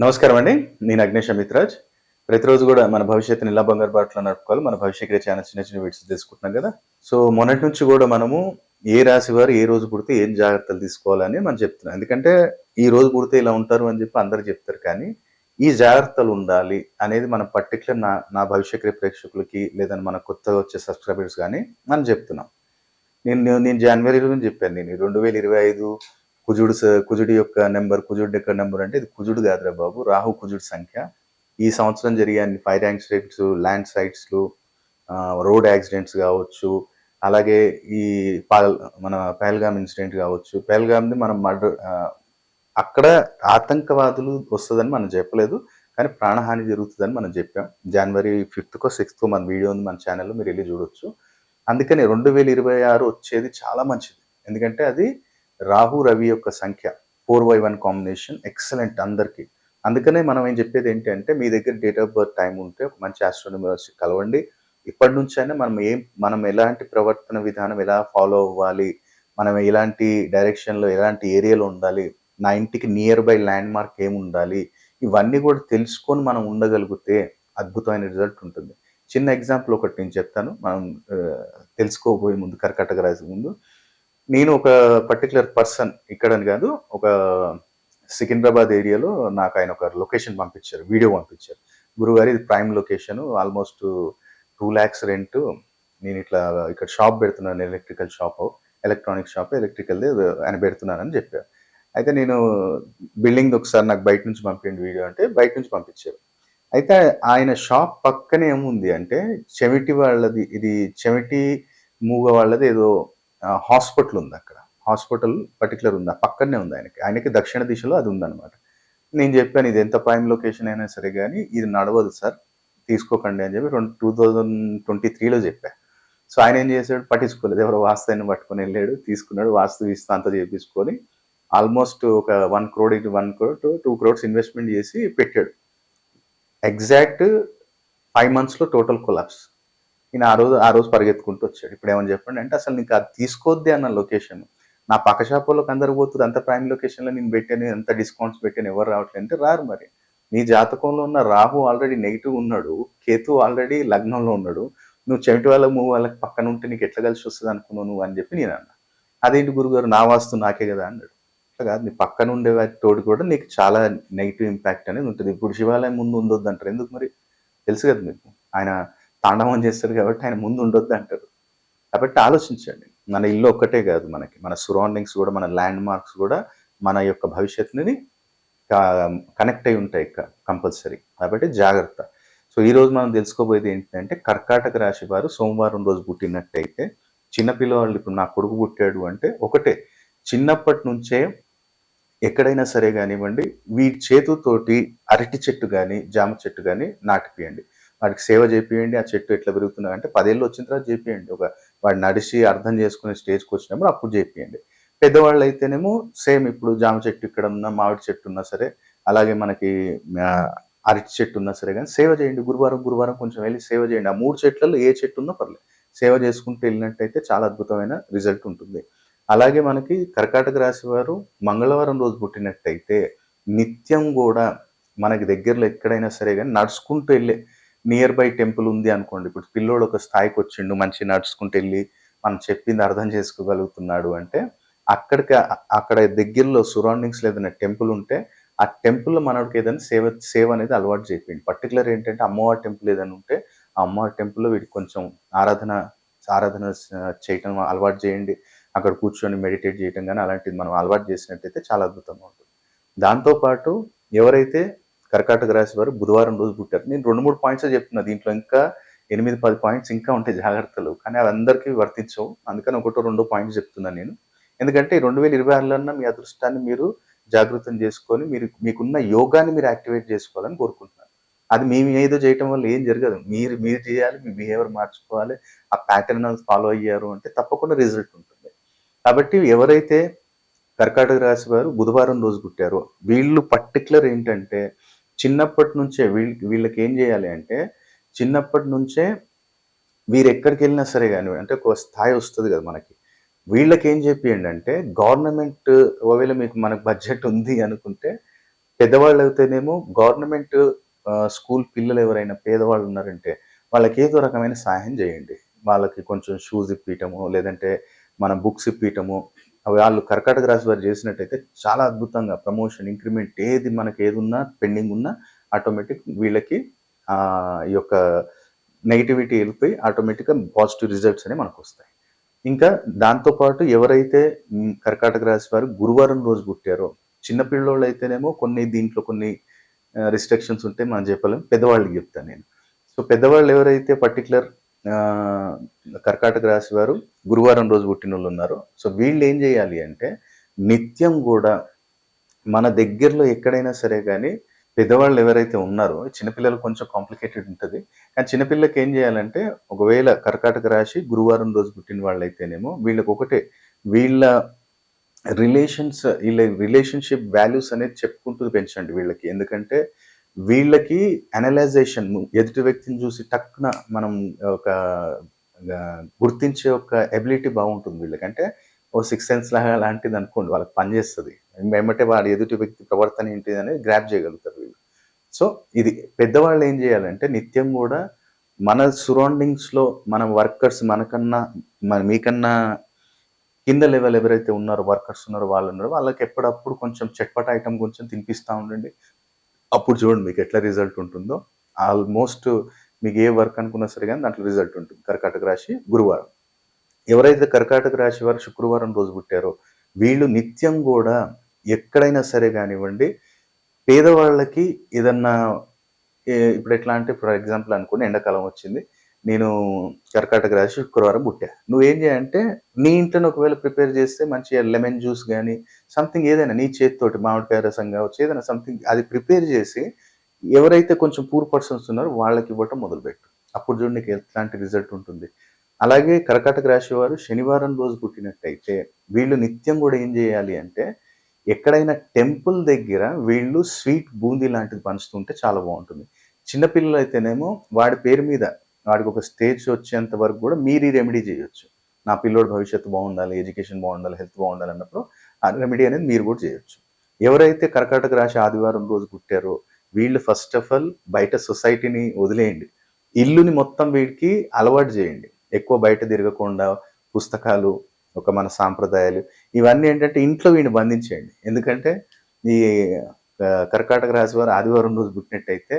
నమస్కారం అండి. నేను అగ్నేష్ అమిత్రాజ్ ప్రతిరోజు కూడా మన భవిష్యత్తుని ఇలా బంగారు బాటలో నడుపుకోవాలి. మన భవిష్యత్తు చాలా చిన్న చిన్న వీడియోస్ తీసుకుంటున్నాం కదా. సో మొన్నటి నుంచి కూడా మనము ఏ రాశి వారు ఏ రోజు పుడితే ఏం జాగ్రత్తలు తీసుకోవాలని మనం చెప్తున్నాం. ఎందుకంటే ఈ రోజు పుడితే ఇలా ఉంటారు అని చెప్పి అందరు చెప్తారు కానీ ఈ జాగ్రత్తలు ఉండాలి అనేది మన పర్టికులర్ నా నా భవిష్యత్తు ప్రేక్షకులకి లేదా మన కొత్తగా వచ్చే సబ్స్క్రైబర్స్ కానీ మనం చెప్తున్నాం. నేను నేను- నేను జనవరిలో చెప్పాను. నేను రెండు వేల ఇరవై ఐదు కుజుడు స- కుజుడి యొక్క నెంబర్ కుజుడి యొక్క నెంబర్ అంటే ఇది కుజుడు కాదురా బాబు రాహు కుజుడి సంఖ్య. ఈ సంవత్సరం జరిగే అన్ని ఫైర్ యాక్సిడెంట్స్ ల్యాండ్ సైట్స్లు రోడ్ యాక్సిడెంట్స్ కావచ్చు అలాగే ఈ పాల్ మన పెహల్గామ్ ఇన్సిడెంట్ కావచ్చు. పెహల్గామ్ది మనం మర్డర్ అక్కడ ఆతంకవాదులు వస్తుందని మనం చెప్పలేదు కానీ ప్రాణహాని జరుగుతుందని మనం చెప్పాం. జనవరి ఫిఫ్త్కో సిక్స్త్కో మన వీడియో ఉంది మన ఛానల్లో మీరు వెళ్ళి చూడొచ్చు. అందుకని రెండు వేల ఇరవై ఆరు వచ్చేది చాలా మంచిది. ఎందుకంటే అది రాహు రవి యొక్క సంఖ్య four by one combination excellent అందరికీ. అందుకనే మనం ఏం చెప్పేది ఏంటంటే మీ దగ్గర డేట్ ఆఫ్ బర్త్ టైం ఉంటే ఒక మంచి ఆస్ట్రోనమర్స్ కలవండి. ఇప్పటి నుంచైనా మనం ఏం మనం ఎలాంటి ప్రవర్తన విధానం ఎలా ఫాలో అవ్వాలి మనం ఎలాంటి డైరెక్షన్లో ఎలాంటి ఏరియాలో ఉండాలి నా ఇంటికి నియర్ బై ల్యాండ్ మార్క్ ఏమి ఉండాలి ఇవన్నీ కూడా తెలుసుకొని మనం ఉండగలిగితే అద్భుతమైన రిజల్ట్ ఉంటుంది. చిన్న ఎగ్జాంపుల్ ఒకటి నేను చెప్తాను. మనం తెలుసుకోబోయే ముందు కర్కటక రాసి ముందు నేను ఒక పర్టికులర్ పర్సన్ ఇక్కడని కాదు ఒక సికింద్రాబాద్ ఏరియాలో నాకు ఆయన ఒక లొకేషన్ పంపించారు వీడియో పంపించారు. గురుగారి ఇది prime location almost two lakhs rent నేను ఇట్లా ఇక్కడ షాప్ పెడుతున్నాను electrical shop electronic shop electrical ఆయన పెడుతున్నానని చెప్పారు. అయితే నేను బిల్డింగ్ ఒకసారి నాకు బయట నుంచి పంపించండి వీడియో అంటే బయట నుంచి పంపించారు. అయితే ఆయన షాప్ పక్కనే ఏముంది అంటే చెమిటి వాళ్ళది ఇది చెమిటి మూగ వాళ్ళది ఏదో హాస్పిటల్ ఉంది అక్కడ. హాస్పిటల్ పర్టికులర్ ఉంది. పక్కనే ఉంది ఆయనకి. ఆయనకి దక్షిణ దిశలో అది ఉందన్నమాట. నేను చెప్పాను ఇది ఎంత ప్రైమ్ లొకేషన్ అయినా సరే కానీ ఇది నడవదు సార్. తీసుకోకండి అని చెప్పి రెండు టూ థౌజండ్ ట్వంటీ త్రీలో చెప్పా. సో ఆయన ఏం చేశాడు? పట్టించుకోలేదు. ఎవరో వాస్తు పట్టుకొని వెళ్ళాడు తీసుకున్నాడు వాస్తు ఇస్తూ అంతా చేపించుకొని ఆల్మోస్ట్ ఒక వన్ క్రోడ్ ఇటు one crore two crores investment చేసి పెట్టాడు. ఎగ్జాక్ట్ ఫైవ్ మంత్స్లో టోటల్ కొలాప్స్ నేను ఆ రోజు ఆ రోజు పరిగెత్తుకుంటూ వచ్చాడు. ఇప్పుడు ఏమని చెప్పండి అంటే అసలు నీకు అది తీసుకోద్ది అన్న లొకేషన్. నా పక్క షాపులోకి అందరు పోతుంది అంత ప్రైమ్ లొకేషన్లో నేను పెట్టాను ఎంత డిస్కౌంట్స్ పెట్టాను ఎవరు రావట్లేదు. అంటే రారు మరి. నీ జాతకంలో ఉన్న రాహు ఆల్రెడీ నెగిటివ్ ఉన్నాడు కేతు ఆల్రెడీ లగ్నంలో ఉన్నాడు. నువ్వు చెమిటి వాళ్ళకి మూవ్ వాళ్ళకి పక్కన ఉంటే నీకు ఎట్లా కలిసి వస్తుంది అనుకున్నావు నువ్వు అని చెప్పి నేను అన్నా. అదేంటి గురుగారు నా వాస్తు నాకే కదా అన్నాడు. అట్లా కాదు నీ పక్కన ఉండే వాటి తోడు కూడా నీకు చాలా నెగిటివ్ ఇంపాక్ట్ అనేది ఉంటుంది. ఇప్పుడు శివాలయం ముందు ఉండొద్దు అంటారు ఎందుకు మరి? తెలుసు కదా మీకు. ఆయన తాండవం చేస్తారు కాబట్టి ఆయన ముందు ఉండొద్దు అంటారు. కాబట్టి ఆలోచించండి. మన ఇల్లు ఒక్కటే కాదు మనకి. మన సరౌండింగ్స్ కూడా మన ల్యాండ్ మార్క్స్ కూడా మన యొక్క భవిష్యత్తుని కనెక్ట్ అయి ఉంటాయి కంపల్సరీ కాబట్టి జాగ్రత్త. సో ఈరోజు మనం తెలుసుకోబోయేది ఏంటంటే కర్కాటక రాశి వారు సోమవారం రోజు పుట్టినట్టయితే చిన్నపిల్లవాళ్ళు ఇప్పుడు నా కొడుకు పుట్టాడు అంటే ఒకటే. చిన్నప్పటి నుంచే ఎక్కడైనా సరే కానివ్వండి వీటి చేతుతోటి అరటి చెట్టు కానీ జామ చెట్టు కానీ నాటిపియండి. వాడికి సేవ చేపియండి ఆ చెట్టు ఎట్లా పెరుగుతున్నా అంటే పదేళ్ళు వచ్చిన తర్వాత చేపియండి. ఒక వాడు నడిచి అర్థం చేసుకునే స్టేజ్కి వచ్చినప్పుడు అప్పుడు చేపియండి. పెద్దవాళ్ళు అయితేనేమో సేమ్ ఇప్పుడు జామ చెట్టు ఇక్కడ ఉన్నా మామిడి చెట్టు ఉన్నా సరే అలాగే మనకి అరటి చెట్టు ఉన్నా సరే కానీ సేవ చేయండి. గురువారం గురువారం కొంచెం వెళ్ళి సేవ చేయండి. ఆ మూడు చెట్లలో ఏ చెట్టు ఉన్నా పర్లేదు. సేవ చేసుకుంటూ వెళ్ళినట్టయితే చాలా అద్భుతమైన రిజల్ట్ ఉంటుంది. అలాగే మనకి కర్కాటక రాశి వారు మంగళవారం రోజు పుట్టినట్టయితే నిత్యం కూడా మనకి దగ్గరలో ఎక్కడైనా సరే కానీ నడుచుకుంటూ వెళ్ళే నియర్ బై టెంపుల్ ఉంది అనుకోండి. ఇప్పుడు పిల్లోడు ఒక స్థాయికి వచ్చిండు మంచి నడుచుకుంటూ వెళ్ళి మనం చెప్పింది అర్థం చేసుకోగలుగుతున్నాడు అంటే అక్కడికి అక్కడ దగ్గరలో సరౌండింగ్స్ ఏదైనా టెంపుల్ ఉంటే ఆ టెంపుల్లో మనకి ఏదైనా సేవ సేవ అనేది అలవాటు చేయండి పర్టికులర్ ఏంటంటే అమ్మవారి టెంపుల్ ఏదైనా ఉంటే ఆ అమ్మవారి టెంపుల్లో వీడికి కొంచెం ఆరాధన ఆరాధన చేయటం అలవాటు చేయండి. అక్కడ కూర్చొని మెడిటేట్ చేయటం కానీ అలాంటిది మనం అలవాటు చేసినట్టయితే చాలా అద్భుతంగా ఉంటుంది. దాంతోపాటు ఎవరైతే కర్కాటక రాశి వారు బుధవారం రోజు పుట్టారు. నేను రెండు మూడు పాయింట్స్ చెప్తున్నా. దీంట్లో ఇంకా ఎనిమిది పది పాయింట్స్ ఇంకా ఉంటాయి జాగ్రత్తలు. కానీ అది అందరికీ వర్తించవు. అందుకని ఒకటో రెండో పాయింట్స్ చెప్తున్నాను నేను. ఎందుకంటే రెండు వేల ఇరవై ఆరులో మీ అదృష్టాన్ని మీరు జాగృతం చేసుకొని మీరు మీకున్న యోగాన్ని మీరు యాక్టివేట్ చేసుకోవాలని కోరుకుంటున్నాను. అది మీ ఏదో చేయటం వల్ల ఏం జరగదు. మీరు మీరు చేయాలి మీ బిహేవియర్ మార్చుకోవాలి. ఆ ప్యాటర్న్ ఫాలో అయ్యారు అంటే తప్పకుండా రిజల్ట్ ఉంటుంది. కాబట్టి ఎవరైతే కర్కాటక రాశి వారు బుధవారం రోజు పుట్టారో వీళ్ళు పర్టికులర్ ఏంటంటే చిన్నప్పటి నుంచే వీళ్ళకి వీళ్ళకి ఏం చేయాలి అంటే చిన్నప్పటి నుంచే వీరు ఎక్కడికి వెళ్ళినా సరే కానీ అంటే ఒక స్థాయి వస్తుంది కదా మనకి. వీళ్ళకి ఏం చెప్పియండి అంటే గవర్నమెంట్ ఒకవేళ మీకు మనకు బడ్జెట్ ఉంది అనుకుంటే పెద్దవాళ్ళు అయితేనేమో గవర్నమెంట్ స్కూల్ పిల్లలు ఎవరైనా పేదవాళ్ళు ఉన్నారంటే వాళ్ళకి ఏదో రకమైన సహాయం చేయండి. వాళ్ళకి కొంచెం షూస్ ఇప్పించటము లేదంటే మన బుక్స్ ఇప్పించటము వాళ్ళు కర్కాటక రాశి వారు చేసినట్టయితే చాలా అద్భుతంగా ప్రమోషన్ ఇంక్రిమెంట్ ఏది మనకి ఏది ఉన్నా పెండింగ్ ఉన్నా ఆటోమేటిక్ వీళ్ళకి ఈ యొక్క నెగిటివిటీ వెళ్ళిపోయి ఆటోమేటిక్గా పాజిటివ్ రిజల్ట్స్ అనేవి మనకు వస్తాయి. ఇంకా దాంతోపాటు ఎవరైతే కర్కాటక రాశి వారు గురువారం రోజు పుట్టారో చిన్నపిల్లోళ్ళు అయితేనేమో కొన్ని దీంట్లో కొన్ని రిస్ట్రిక్షన్స్ ఉంటే మనం చెప్పలేం. పెద్దవాళ్ళకి చెప్తాను నేను. సో పెద్దవాళ్ళు ఎవరైతే పర్టికులర్ కర్కాటక రాశి వారు గురువారం రోజు పుట్టిన వాళ్ళు ఉన్నారు. సో వీళ్ళు ఏం చేయాలి అంటే నిత్యం కూడా మన దగ్గరలో ఎక్కడైనా సరే కానీ పెద్దవాళ్ళు ఎవరైతే ఉన్నారో చిన్నపిల్లలు కొంచెం కాంప్లికేటెడ్ ఉంటుంది. కానీ చిన్నపిల్లకి ఏం చేయాలంటే ఒకవేళ కర్కాటక రాశి గురువారం రోజు పుట్టిన వాళ్ళైతేనేమో వీళ్ళకి ఒకటే వీళ్ళ రిలేషన్స్ వీళ్ళ రిలేషన్షిప్ వాల్యూస్ అనేది చెప్పుకుంటూ పెంచండి వీళ్ళకి. ఎందుకంటే వీళ్ళకి అనలైజేషన్ ఎదుటి వ్యక్తిని చూసి టక్కున మనం ఒక గుర్తించే ఒక ఎబిలిటీ బాగుంటుంది వీళ్ళకి. అంటే ఓ సిక్స్ సెన్స్ లాగా లాంటిది అనుకోండి వాళ్ళకి పనిచేస్తుంది ఏమంటే వాడి ఎదుటి వ్యక్తి ప్రవర్తన ఏంటి అనేది గ్రాప్ చేయగలుగుతారు వీళ్ళు. సో ఇది పెద్దవాళ్ళు ఏం చేయాలంటే నిత్యం కూడా మన సరౌండింగ్స్లో మన వర్కర్స్ మనకన్నా మన మీకన్నా కింద లెవెల్ ఎవరైతే ఉన్నారో వర్కర్స్ ఉన్నారో వాళ్ళు ఉన్నారో వాళ్ళకి ఎప్పుడప్పుడు కొంచెం చట్పట ఐటమ్ కొంచెం తినిపిస్తూ ఉండండి. అప్పుడు చూడండి మీకు ఎట్లా రిజల్ట్ ఉంటుందో. ఆల్మోస్ట్ మీకు ఏ వర్క్ అనుకున్నా సరే కానీ దాంట్లో రిజల్ట్ ఉంటుంది. కర్కాటక రాశి గురువారం. ఎవరైతే కర్కాటక రాశి వారు శుక్రవారం రోజు పుట్టారో వీళ్ళు నిత్యం కూడా ఎక్కడైనా సరే కానివ్వండి పేదవాళ్ళకి ఏదన్నా ఇప్పుడు ఎట్లా అంటే ఫర్ ఎగ్జాంపుల్ అనుకుని ఎండాకాలం వచ్చింది. నేను కర్కాటక రాశి శుక్రవారం పుట్టా. నువ్వేం చేయంటే నీ ఇంట్లో ఒకవేళ ప్రిపేర్ చేస్తే మంచిగా లెమన్ జ్యూస్ కానీ సంథింగ్ ఏదైనా నీ చేతితోటి మామిడికాయ రసం కావచ్చు ఏదైనా సంథింగ్ అది ప్రిపేర్ చేసి ఎవరైతే కొంచెం పూర్ పర్సన్స్ ఉన్నారో వాళ్ళకి ఇవ్వటం మొదలుపెట్టు. అప్పుడు చూడు నీకు ఎట్లాంటి రిజల్ట్ ఉంటుంది. అలాగే కర్కాటక రాశి వారు శనివారం రోజు పుట్టినట్టయితే వీళ్ళు నిత్యం కూడా ఏం చేయాలి అంటే ఎక్కడైనా టెంపుల్ దగ్గర వీళ్ళు స్వీట్ బూందీ లాంటిది పంచుతుంటే చాలా బాగుంటుంది. చిన్నపిల్లలు అయితేనేమో వాడి పేరు మీద వాడికి ఒక స్టేజ్ వచ్చేంత వరకు కూడా మీరు ఈ రెమెడీ చేయొచ్చు. నా పిల్లోడు భవిష్యత్తు బాగుండాలి ఎడ్యుకేషన్ బాగుండాలి హెల్త్ బాగుండాలి అన్నప్పుడు ఆ రెమెడీ అనేది మీరు కూడా చేయొచ్చు. ఎవరైతే కర్కాటక రాశి ఆదివారం రోజు పుట్టారో వీళ్ళు ఫస్ట్ ఆఫ్ ఆల్ బయట సొసైటీని వదిలేయండి. ఇల్లుని మొత్తం వీడికి అలవాటు చేయండి. ఎక్కువ బయట తిరగకుండా పుస్తకాలు ఒక మన సాంప్రదాయాలు ఇవన్నీ ఏంటంటే ఇంట్లో వీడిని బంధించేయండి. ఎందుకంటే ఈ కర్కాటక రాశి వారు ఆదివారం రోజు పుట్టినట్టయితే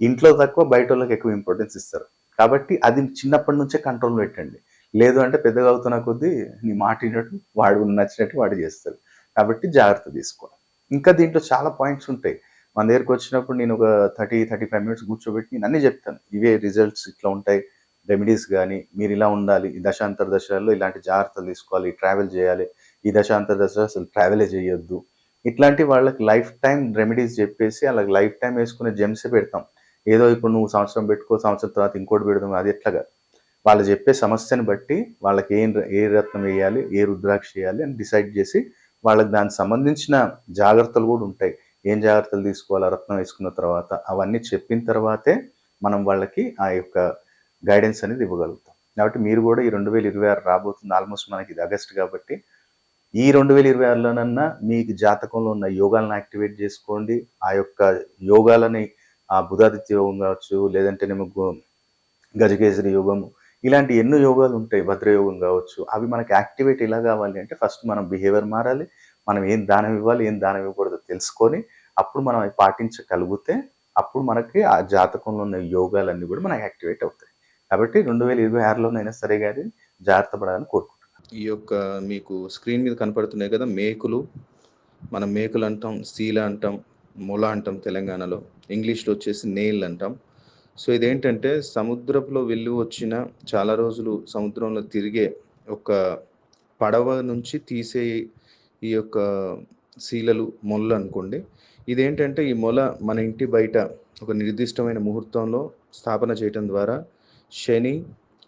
ఇంట్లో తక్కువ బయట వాళ్ళకి ఎక్కువ ఇంపార్టెన్స్ ఇస్తారు. కాబట్టి అది చిన్నప్పటి నుంచే కంట్రోల్ పెట్టండి. లేదు అంటే పెద్దగా అవుతున్న కొద్దీ నీ మాట వినట్టు వాడు నచ్చినట్టు వాడు చేస్తారు కాబట్టి జాగ్రత్త తీసుకోవాలి. ఇంకా దీంట్లో చాలా పాయింట్స్ ఉంటాయి. మన దగ్గరకు వచ్చినప్పుడు నేను ఒక థర్టీ థర్టీ ఫైవ్ మినిట్స్ కూర్చోబెట్టి నేను అన్నీ చెప్తాను. ఇవే రిజల్ట్స్ ఇట్లా ఉంటాయి. రెమెడీస్ కానీ మీరు ఇలా ఉండాలి. ఈ దశాంతర దశలలో ఇలాంటి జాగ్రత్తలు తీసుకోవాలి. ట్రావెల్ చేయాలి. ఈ దశాంతర దశ అసలు ట్రావెలే చేయొద్దు. ఇట్లాంటి వాళ్ళకి లైఫ్ టైం రెమెడీస్ చెప్పేసి వాళ్ళకి లైఫ్ టైం వేసుకునే జెమ్సే పెడతాం. ఏదో ఇప్పుడు నువ్వు సంవత్సరం పెట్టుకో సంవత్సరం తర్వాత ఇంకోటి పెడదాం అది ఎట్లాగా? వాళ్ళు చెప్పే సమస్యను బట్టి వాళ్ళకి ఏం ఏ రత్నం వేయాలి ఏ రుద్రాక్ష వేయాలి అని డిసైడ్ చేసి వాళ్ళకి దానికి సంబంధించిన జాగ్రత్తలు కూడా ఉంటాయి. ఏం జాగ్రత్తలు తీసుకోవాలి? రత్నం వేసుకున్న తర్వాత అవన్నీ చెప్పిన తర్వాతే మనం వాళ్ళకి ఆ యొక్క గైడెన్స్ అనేది ఇవ్వగలుగుతాం. కాబట్టి మీరు కూడా ఈ రెండు వేల ఇరవై ఆరు రాబోతుంది. ఆల్మోస్ట్ మనకి ఇది ఆగస్ట్ కాబట్టి ఈ రెండు వేల ఇరవై ఆరులోనన్నా మీకు జాతకంలో ఉన్న యోగాలను యాక్టివేట్ చేసుకోండి. ఆ యొక్క యోగాలని ఆ బుధాదిత్య యోగం కావచ్చు లేదంటేనేమో గో- గజకేసరి యోగము ఇలాంటి ఎన్నో యోగాలు ఉంటాయి భద్రయోగం కావచ్చు. అవి మనకి యాక్టివేట్ ఎలా కావాలి అంటే ఫస్ట్ మనం బిహేవియర్ మారాలి మనం ఏం దానం ఇవ్వాలి ఏం దానం ఇవ్వకూడదో తెలుసుకొని అప్పుడు మనం అవి పాటించగలిగితే అప్పుడు మనకి ఆ జాతకంలో ఉన్న యోగాలన్నీ కూడా మనకి యాక్టివేట్ అవుతాయి. కాబట్టి రెండు వేల ఇరవై ఆరులోనైనా సరే కానీ జాగ్రత్త పడాలని కోరుకుంటున్నాను. ఈ యొక్క మీకు స్క్రీన్ మీద కనపడుతున్నాయి కదా మేకులు. మనం మేకులు అంటాం సీల అంటాం మొల అంటాం తెలంగాణలో. ఇంగ్లీష్లో వచ్చేసి నేల్ అంటాం. సో ఇదేంటంటే సముద్రంలో వెళ్ళి వచ్చిన చాలా రోజులు సముద్రంలో తిరిగే ఒక పడవ నుంచి తీసే ఈ యొక్క శీలలు మొల్ల అనుకోండి. ఇదేంటంటే ఈ మొల మన ఇంటి బయట ఒక నిర్దిష్టమైన ముహూర్తంలో స్థాపన చేయటం ద్వారా శని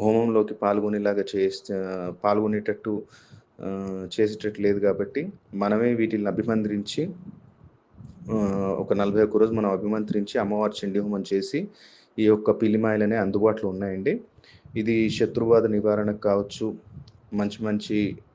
హోమంలోకి పాల్గొనేలాగా చేస్తే పాల్గొనేటట్టు చేసేటట్టు లేదు కాబట్టి మనమే వీటిని అభిమంత్రించి ఒక నలభై ఒక్క రోజు మనం అభిమంత్రించి అమ్మవారి చండీ హోమం చేసి ఈ యొక్క పిల్లిమాయలనే అందుబాటులో ఉన్నాయండి. ఇది శత్రుబాధ నివారణకు కావచ్చు మంచి మంచి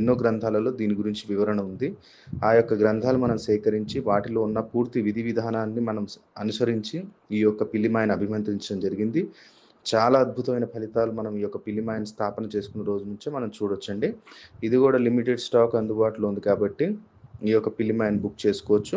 ఎన్నో గ్రంథాలలో దీని గురించి వివరణ ఉంది. ఆ యొక్క గ్రంథాలు మనం సేకరించి వాటిలో ఉన్న పూర్తి విధి విధానాన్ని మనం అనుసరించి ఈ యొక్క పిల్లిమాయను అభిమంత్రించడం జరిగింది. చాలా అద్భుతమైన ఫలితాలు మనం ఈ యొక్క పిల్లిమాయను స్థాపన చేసుకున్న రోజు నుంచే మనం చూడొచ్చండి. ఇది కూడా లిమిటెడ్ స్టాక్ అందుబాటులో ఉంది కాబట్టి ఈ యొక్క పిల్లిమాయను బుక్ చేసుకోవచ్చు.